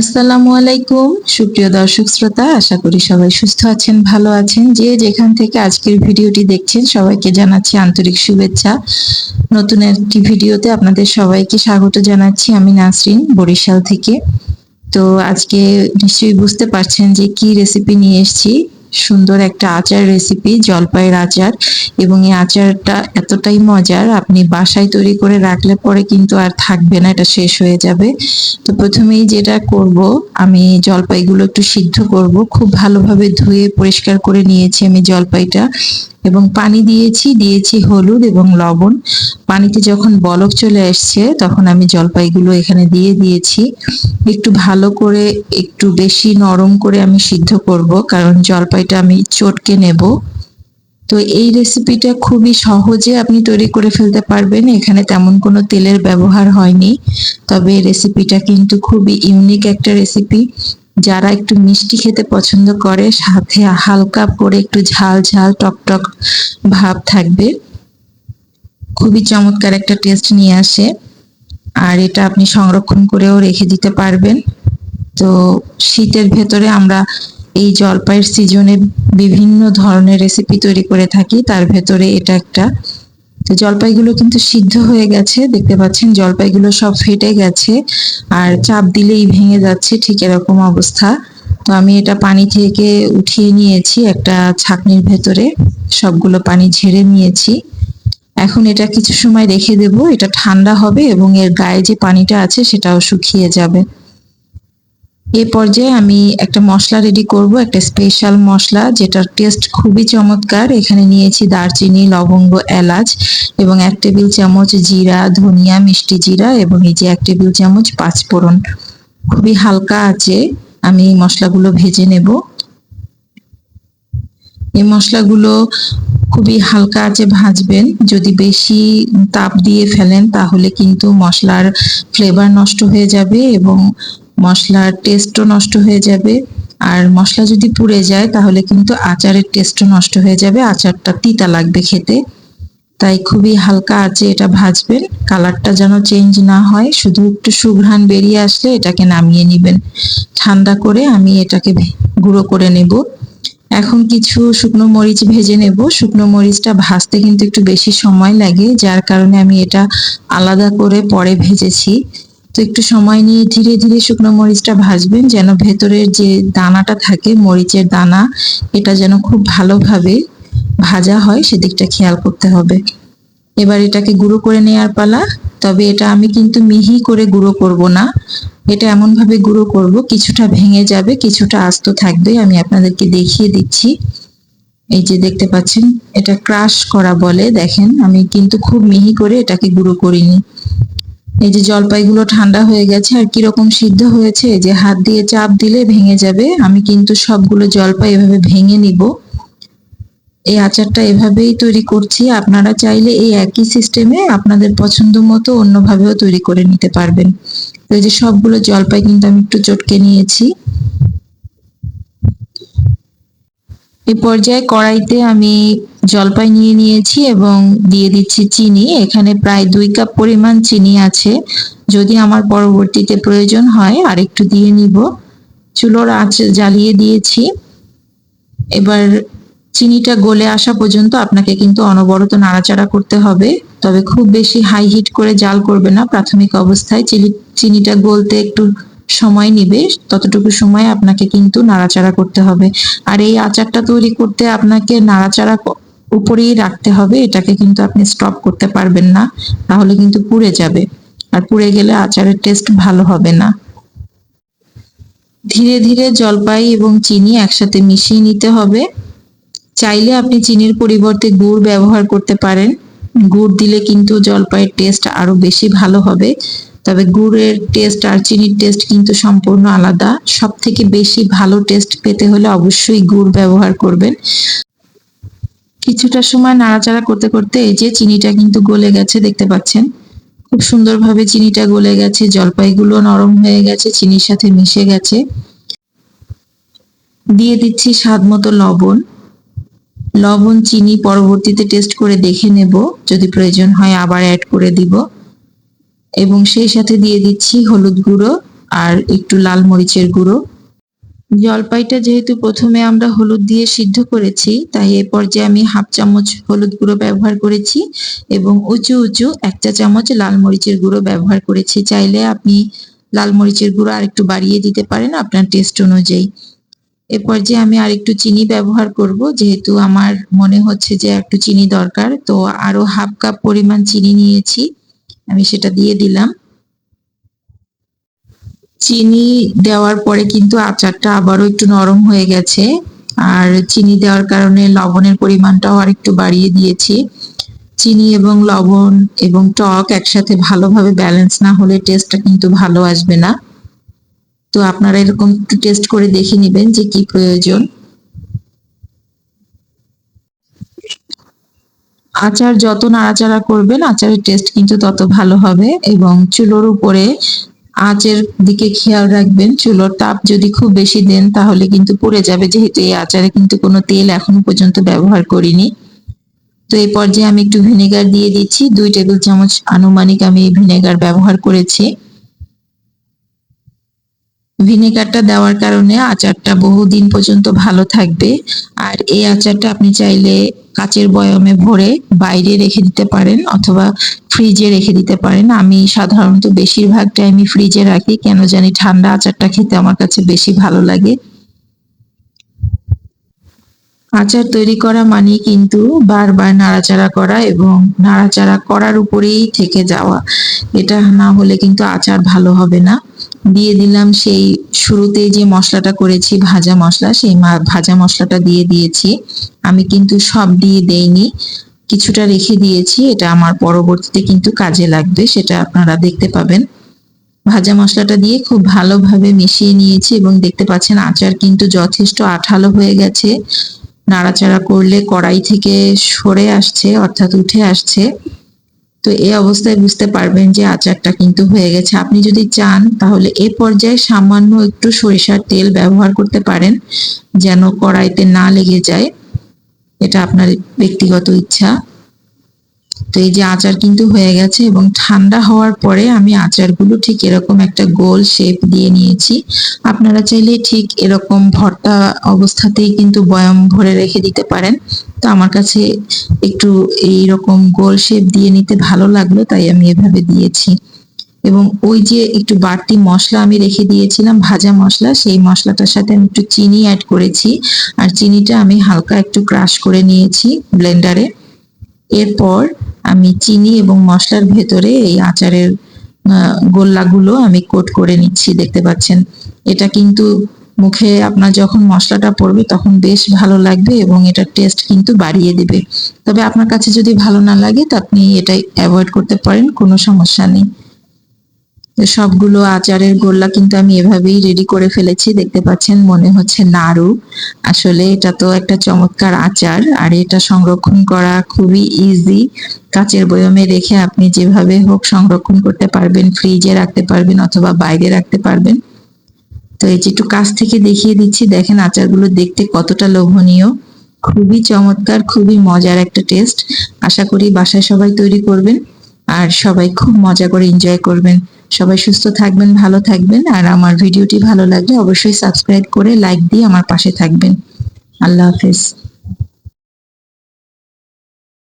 আসসালামু আলাইকুম। সুপ্রিয় দর্শক শ্রোতা, আশা করি সবাই সুস্থ আছেন, ভালো আছেন। যে যেখান থেকে আজকের ভিডিওটি দেখছেন, সবাইকে জানাচ্ছি আন্তরিক শুভেচ্ছা। নতুন একটি ভিডিওতে আপনাদের সবাইকে স্বাগত জানাচ্ছি। আমি নাসরিন, বরিশাল থেকে। তো আজকে নিশ্চয়ই বুঝতে পারছেন যে কি রেসিপি নিয়ে এসেছি। সুন্দর একটা আচার রেসিপি জলপাইয়ের আচার এবং এই আচারটা এতটাই মজার, আপনি বাসায় তৈরি করে রাখলে পরে কিন্তু আর থাকবে না, এটা শেষ হয়ে যাবে। তো প্রথমেই যেটা করব, আমি জলপাইগুলো একটু সিদ্ধ করব। খুব ভালোভাবে ধুয়ে পরিষ্কার করে নিয়েছি আমি জলপাইটা। এবং পানি দিয়েছি দিয়েছি হলুদ এবং লবণ। পানিতে যখন বলক চলে আসছে, তখন আমি জলপাইগুলো এখানে দিয়ে দিয়েছি। একটু ভালো করে, একটু বেশি নরম করে আমি সিদ্ধ করব, কারণ জলপাইটা আমি চটকে নেব। তো এই রেসিপিটা খুবই সহজে আপনি তৈরি করে ফেলতে পারবেন। এখানে তেমন কোনো তেলের ব্যবহার হয়নি, তবে রেসিপিটা কিন্তু খুবই ইউনিক একটা রেসিপি যারা একটু মিষ্টি খেতে পছন্দ করে, সাথে হালকা করে একটু ঝাল ঝাল টক টক ভাব থাকবে। খুবই চমৎকার একটা টেস্ট নিয়ে আসে। আর এটা আপনি সংরক্ষণ করেও রেখে দিতে পারবেন। তো শীতের ভেতরে আমরা এই জলপাইয়ের সিজনে বিভিন্ন ধরনের রেসিপি তৈরি করে থাকি। তার ভেতরে এটা একটা তো জলপাইগুলো কিন্তু সিদ্ধ হয়ে গেছে, দেখতে পাচ্ছেন জলপাইগুলো সব ফেটে গেছে আর চাপ দিলেই ভেঙে যাচ্ছে ঠিক এরকম অবস্থা। তো আমি এটা পানি থেকে উঠিয়ে নিয়েছি একটা ছাকনির ভেতরে, সবগুলো পানি ঝেড়ে নিয়েছি। এখন এটা কিছু সময় রেখে দেব, এটা ঠান্ডা হবে এবং এর গায়ে যে পানিটা আছে সেটাও শুকিয়ে যাবে। এই পর্যায়ে আমি একটা মশলা রেডি করব, একটা স্পেশাল মশলা যেটার টেস্ট খুবই চমৎকার। এখানে নিয়েছি দারচিনি, লবঙ্গ, এলাচ এবং এক টেবিল চামচ জিরা, ধনিয়া, মিষ্টি জিরা এবং এই যে এক টেবিল চামচ পাঁচফোড়ন। খুবই হালকা আছে, আমি এই মশলাগুলো ভেজে নেব। এই মশলাগুলো খুবই হালকা আছে ভাজবেন, যদি বেশি তাপ দিয়ে ফেলেন তাহলে কিন্তু মশলার ফ্লেভার নষ্ট হয়ে যাবে এবং মশলার টেস্টও নষ্ট হয়ে যাবে। আর মশলা যদি পুড়ে যায়, তাহলে কিন্তু আচারের টেস্টও নষ্ট হয়ে যাবে। আচারটা তিতা লাগবে খেতে। তাই খুবই হালকা আছে এটা ভাজবেন। কালারটা যেন চেঞ্জ না হয়, শুধু একটু সুঘ্রাণ বেরিয়ে আসলে এটাকে নামিয়ে নেবেন। ঠান্ডা করে আমি এটাকে গুঁড়ো করে নেব। এখন কিছু শুকনো মরিচ ভেজে নেব। শুকনো মরিচটা ভাজতে কিন্তু একটু বেশি সময় লাগে, যার কারণে আমি এটা আলাদা করে পরে ভেজেছি। তো একটু সময় নিয়ে ধীরে ধীরে শুকনো মরিচটা ভাজবেন, যেন ভেতরের যে দানাটা থাকে, মরিচের দানা, এটা যেন খুব ভালোভাবে ভাজা হয়, সেদিকটা খেয়াল করতে হবে। এবার এটাকে গুঁড়ো করে নেওয়ার পালা, তবে এটা আমি কিন্তু মিহি করে গুঁড়ো করব না। এটা এমনভাবে গুঁড়ো করব, কিছুটা ভেঙে যাবে, কিছুটা আস্ত থাকবে, আমি আপনাদেরকে দেখিয়ে দিচ্ছি। এই যে দেখতে পাচ্ছেন, এটা ক্রাশ করা বলে, দেখেন, আমি কিন্তু খুব মিহি করে এটাকে গুঁড়ো করিনি। এই যে জলপাইগুলো ঠান্ডা হয়ে গেছে, আর কীরকম সিদ্ধ হয়েছে, যে হাত দিয়ে চাপ দিলে ভেঙে যাবে, আমি কিন্তু সবগুলো জলপাই এভাবে ভেঙে নিব। এই আচারটা এভাবেই তৈরি করছি, আপনারা চাইলে এই একই সিস্টেমে আপনাদের পছন্দ মতো অন্যভাবেও তৈরি করে নিতে পারবেন। এই যে সবগুলো জলপাই কিন্তু আমি একটু চটকে নিয়েছি। এই পর্যায়ে কড়াইতে আমি জলপাই নিয়ে নিয়েছি এবং দিয়ে দিচ্ছি চিনি। এখানে প্রায় দুই কাপ পরিমাণ চিনি আছে। যদি আমার পরবর্তীতে প্রয়োজন হয় আর একটু দিয়ে নিব। চুলোর আঁচ জ্বালিয়ে দিয়েছি। এবার চিনিটা গলে আসা পর্যন্ত আপনাকে কিন্তু অনবরত নাড়াচাড়া করতে হবে। তবে খুব বেশি হাই হিট করে জাল করবে না। প্রাথমিক অবস্থায় চিনি চিনিটা গলতে একটু সময় নিবে, ততটুকু সময় আপনাকে কিন্তু নাড়াচাড়া করতে হবে। আর এই আচারটা তৈরি করতে আপনাকে নাড়াচাড়া উপরেই রাখতে হবে, এটাকে কিন্তু আপনি স্টপ করতে পারবেন না, তাহলে কিন্তু পুড়ে যাবে। আর পুড়ে গেলে আচারের টেস্ট ভালো হবে না। ধীরে ধীরে জলপাই এবং চিনি একসাথে মিশিয়ে নিতে হবে। চাইলে আপনি চিনির পরিবর্তে গুড় ব্যবহার করতে পারেন। গুড় দিলে কিন্তু জলপাইয়ের টেস্ট আরও বেশি ভালো হবে। তবে গুড়ের টেস্ট আর চিনির টেস্ট কিন্তু সম্পূর্ণ আলাদা। সব থেকে বেশি ভালো টেস্ট পেতে হলে অবশ্যই গুড় ব্যবহার করবেন। কিছুটা সময় নাড়াচাড়া করতে করতে এই যে চিনিটা কিন্তু গলে গেছে, দেখতে পাচ্ছেন? খুব সুন্দরভাবে চিনিটা গলে গেছে, জলপাইগুলো নরম হয়ে গেছে, চিনির সাথে মিশে গেছে। দিয়ে দিচ্ছি স্বাদ মতো লবণ। লবণ, চিনি পরবর্তীতে টেস্ট করে দেখে নেব। যদি প্রয়োজন হয় আবার অ্যাড করে দিব। এবং সেই সাথে দিয়ে দিচ্ছি হলুদ গুঁড়ো আর একটু লাল মরিচের গুঁড়ো। জলপাইটা যেহেতু প্রথমে আমরা হলুদ দিয়ে সিদ্ধ করেছি, তাই এ পর্যায়ে আমি হাফ চামচ হলুদ গুঁড়ো ব্যবহার করেছি এবং উঁচু উঁচু এক চা চামচ লাল মরিচের গুঁড়ো ব্যবহার করেছি। চাইলে আপনি লাল মরিচের গুঁড়ো আর একটু বাড়িয়ে দিতে পারেন আপনার টেস্ট অনুযায়ী। এ পর্যায়ে আমি আর একটু চিনি ব্যবহার করব, যেহেতু আমার মনে হচ্ছে যে একটু চিনি দরকার। তো আরও হাফ কাপ পরিমাণ চিনি নিয়েছি। আমি সেটা দিয়ে দিলাম। চিনি দেওয়ার পরে কিন্তু আচারটা আবারও একটু নরম হয়ে গেছে। আর চিনি দেওয়ার কারণে লবণের পরিমাণটাও আর একটু বাড়িয়ে দিয়েছি। চিনি এবং লবণ এবং টক একসাথে ভালোভাবে ব্যালেন্স না হলে টেস্টটা কিন্তু ভালো আসবে না। তো আপনারা এরকম একটু টেস্ট করে দেখে নেবেন যে কি প্রয়োজন। আচার যত নাড়াচাড়া করবেন, আচারের টেস্ট কিন্তু তত ভালো হবে এবং চুলোর উপরে আচের দিকে খেয়াল রাখবেন। চুলোর তাপ যদি খুব বেশি দেন তাহলে কিন্তু পুড়ে যাবে, যেহেতু এই আচারে কিন্তু কোনো তেল এখনও পর্যন্ত ব্যবহার করিনি। তো এই পর্যায়ে আমি একটু ভিনেগার দিয়ে দিচ্ছি। দুই টেবিল চামচ আনুমানিক আমি ভিনেগার ব্যবহার করেছি। ভিনেগারটা দেওয়ার কারণে আচারটা বহুদিন পর্যন্ত ভালো থাকবে। আর এই আচারটা আপনি চাইলে কাচের বয়মে ভরে বাইরে রেখে দিতে পারেন অথবা ফ্রিজে রেখে দিতে পারেন। আমি সাধারণত বেশিরভাগ টাইমই ফ্রিজে রাখি, কেন জানি ঠান্ডা আচারটা খেতে আমার কাছে বেশি ভালো লাগে। আচার তৈরি করা মানে কিন্তু বারবার নাড়াচাড়া করা এবং নাড়াচাড়া করার উপরেই থেকে যাওয়া। এটা না হলে কিন্তু আচার ভালো হবে না। দিয়ে দিলাম সেই শুরুতে যে মশলাটা করেছি, ভাজা মশলা, সেই ভাজা মশলাটা দিয়ে দিয়েছি। আমি কিন্তু সব দিয়ে দেইনি, কিছুটা রেখে দিয়েছি, এটা আমার পরবর্তীতে কিন্তু কাজে লাগবে, সেটা আপনারা দেখতে পাবেন। ভাজা মশলাটা দিয়ে খুব ভালোভাবে মিশিয়ে নিয়েছি এবং দেখতে পাচ্ছেন আচার কিন্তু যথেষ্ট আঠালো হয়ে গেছে। নাড়াচাড়া করলে কড়াই থেকে সরে আসছে, অর্থাৎ উঠে আসছে। তো এই অবস্থায় বুঝতে পারবেন যে আচারটা কিন্তু হয়ে গেছে। আপনি যদি চান, তাহলে এ পর্যায়ে সামান্য একটু সরিষার তেল ব্যবহার করতে পারেন, যেন কড়াইতে না লেগে যায়। এটা আপনার ব্যক্তিগত ইচ্ছা। তো এই যে আচার কিন্তু হয়ে গেছে এবং ঠান্ডা হওয়ার পরে আমি আচারগুলো ঠিক এরকম একটা গোল শেপ দিয়ে নিয়েছি। আপনারা চাইলে ঠিক এরকম ভর্তা অবস্থাতেই কিন্তু বয়ম ভরে রেখে দিতে পারেন। তো আমার কাছে একটু এইরকম গোল শেপ দিয়ে নিতে ভালো লাগল, তাই আমি এভাবে দিয়েছি। এবং ওই যে একটু বাড়তি মশলা আমি রেখে দিয়েছিলাম, ভাজা মশলা, সেই মশলাটার সাথে আমি একটু চিনি অ্যাড করেছি। আর চিনিটা আমি হালকা একটু ক্রাশ করে নিয়েছি ব্লেন্ডারে এরপর আমি চিনি এবং মশলার ভেতরে এই আচারের গোল্লাগুলো আমি কোট করে নিচ্ছি, দেখতে পাচ্ছেন। এটা কিন্তু মুখে আপনার যখন মশলাটা পড়বে তখন বেশ ভালো লাগবে এবং এটার টেস্ট কিন্তু বাড়িয়ে দেবে। তবে আপনার কাছে যদি ভালো না লাগে তো আপনি এটাই অ্যাভয়েড করতে পারেন, কোনো সমস্যা নেই। সবগুলো আচারের গোল্লা কিন্তু আমি এভাবেই রেডি করে ফেলেছি, দেখতে পাচ্ছেন মনে হচ্ছে নাড়ু। আসলে এটা তো একটা চমৎকার আচার আর এটা সংরক্ষণ করা খুবই ইজি কাচের বয়মে রেখে আপনি যেভাবে হোক সংরক্ষণ করতে পারবেন ফ্রিজে রাখতে পারবেন অথবা বাইরে রাখতে পারবেন। তো এই যে একটু কাছ থেকে দেখিয়ে দিচ্ছি, দেখেন আচারগুলো দেখতে কতটা লোভনীয়। খুবই চমৎকার, খুবই মজার একটা টেস্ট আশা করি বাসায় সবাই তৈরি করবেন আর সবাই খুব মজা করে এনজয় করবেন। সবাই সুস্থ থাকবেন, ভালো থাকবেন আর আমার ভিডিওটি ভালো লাগলে অবশ্যই সাবস্ক্রাইব করে লাইক দিয়ে আমার পাশে থাকবেন। আল্লাহ হাফেজ।